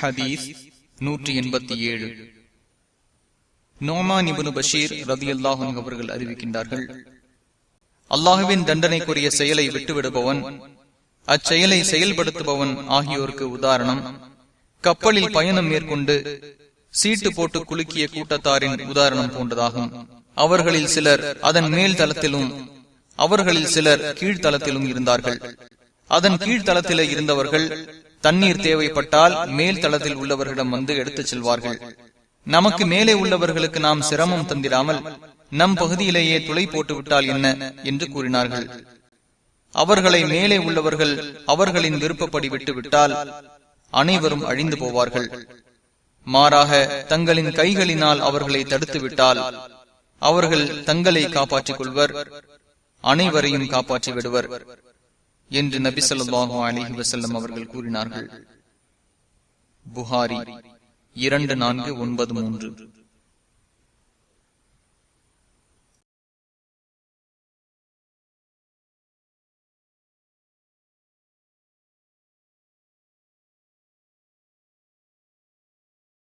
ஹதீஸ் நூற்றி எண்பத்தி ஏழு. நோமா நிபுனு பஷீர் ரதி அல்லாஹன் அவர்கள் அறிவிக்கின்றார்கள் அல்லாஹுவின் தண்டனைக்குரிய செயலை விட்டுவிடுபவன் அச்செயலை செயல்படுத்துபவன் ஆகியோருக்கு உதாரணம். கப்பலில் பயணம் மேற்கொண்டு சீட்டு போட்டு குலுக்கிய கூட்டத்தாரின் உதாரணம் போன்றதாகும். அவர்களில் சிலர் அதன் மேல் தளத்திலும் அவர்களில் சிலர் கீழ்த்தளத்திலும் இருந்தார்கள். அதன் கீழ்த்தளத்திலே இருந்தவர்கள் தண்ணீர் தேவைப்பட்டால் மேல் தளத்தில் உள்ளவர்களிடம் வந்து எடுத்துச் செல்வார்கள். நமக்கு மேலே உள்ளவர்களுக்கு நாம் சிரமம் தந்திராமல் நம் பகுதியிலேயே துளை போட்டு விட்டால் என்ன என்று கூறினார்கள். அவர்களை மேலே உள்ளவர்கள் அவர்களின் விருப்பப்படி விட்டுவிட்டால் அனைவரும் அழிந்து போவார்கள். மாறாக தங்களின் கைகளினால் அவர்களை தடுத்து விட்டால் அவர்கள் தங்களை காப்பாற்றிக் கொள்வர் அனைவரையும் காப்பாற்றி விடுவர் என்று நபி சொல்லாஹு அலிஹி வசல்லம் அவர்கள் கூறினார்கள். புகாரி இரண்டு நான்கு ஒன்பது மூன்று.